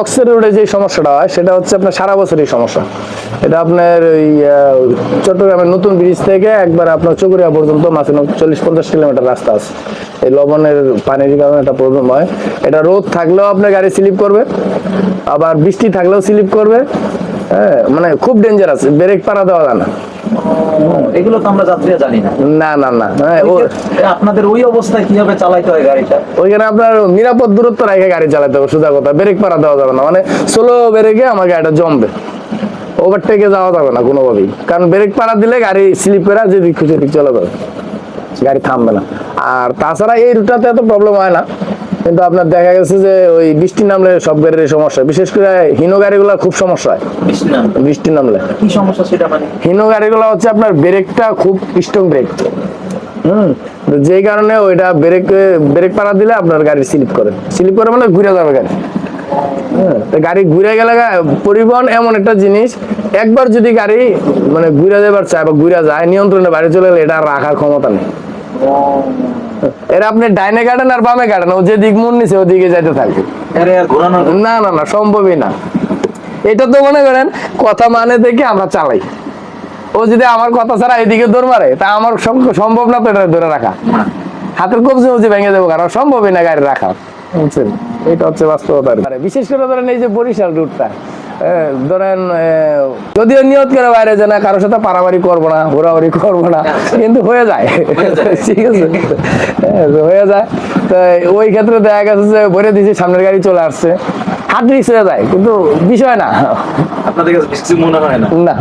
বক্সের রোডে যে সমস্যাটা হয়, সেটা হচ্ছে আপনার সারা বছরই সমস্যা। এটা আপনার ওই চট্টগ্রামের নতুন ব্রিজ থেকে একবার আপনার চকুরিয়া পর্যন্ত মাসে চল্লিশ পঞ্চাশ কিলোমিটার রাস্তা আছে। এই লবণের পানির কারণে একটা প্রবলেম হয়। এটা রোদ থাকলেও আপনার গাড়ি স্লিপ করবে, আবার বৃষ্টি থাকলেও স্লিপ করবে। হ্যাঁ মানে খুব ডেঞ্জারাস ব্রেক পাড়া দেওয়া যায় না। এগুলো তো আমরা যাত্রীরা জানি না। না না না আপনাদের ওই অবস্থায় কীভাবে চালাইতে হয় গাড়িটা? ওইখানে আপনার নিরাপদ দূরত্ব রেখে গাড়ি চালাতে হবে সোজা কথা ব্রেক পাড়া দেওয়া যাবে না। মানে স্লো ব্রেকে আমার গাড়িটা জমবে। ওভারটেকে যাওয়া যাবে না কোনোভাবেই। কারণ ব্রেক পাড়া দিলে গাড়ি স্লিপ করে যেদিক খুশি দিক চলে যাবে। গাড়ি থামবে না। আর তাছাড়া এই রুটটাতে এত প্রবলেম হয় না। কিন্তু আপনার দেখা গেছে যে ওই বৃষ্টি নামলে সব গাড়ির সমস্যা। বিশেষ করে হিনো গাড়িগুলো খুব সমস্যা। হয় বৃষ্টি নামলে। কি সমস্যা সেটা মানে? হিনো গাড়িগুলো হচ্ছে আপনার ব্রেকটা খুব স্ট্রং ব্রেক হুম? যেই কারণে ওইটা ব্রেক ব্রেক পাড়া দিলে আপনার গাড়ি স্লিপ করে। স্লিপ করে মানে ঘুরে যাবে গাড়ি। গাড়ি ঘুরে গেলে পরিবহন এমন একটা জিনিস একবার যদি গাড়ি মানে ঘুরে যাবার চায় বা ঘুরে যায় নিয়ন্ত্রণে বাইরে চলে গেলে এটা রাখার ক্ষমতা নেই। এটা আপনি ডাইনে আর বামে ও যে দিক মন নিছে ওদিকে যাইতে থাকবে। না। না না সম্ভবই না। এটা তো মনে করেন কথা মানে থেকে আমরা চালাই। ও যদি আমার কথা ছাড়া এদিকে দৌড় মারে তা আমার সম্ভব না তো এটা ধরে রাখা। হাতের কবজি ভেঙে দেবো কারণ সম্ভবই না গাড়ি রাখা বুঝছেন? এটা হচ্ছে বাস্তবতা। বিশেষ করে ধরেন এই যে বরিশাল রুটটা ধরেন যদিও নিয়ত করে বাইরে যে না কারোর সাথে পারাবারি করব না ঘোরাঘুরি করব না কিন্তু হয়ে যায়। ঠিক আছে? হ্যাঁ, যায়। তো ওই ক্ষেত্রে দেখা গেছে যে ভরে দিয়েছি সামনের গাড়ি চলে আসছে। হাত রিক্স হয়ে যায় কিন্তু বিষয় না। আপনাদের কাছে মনে হয় না? না।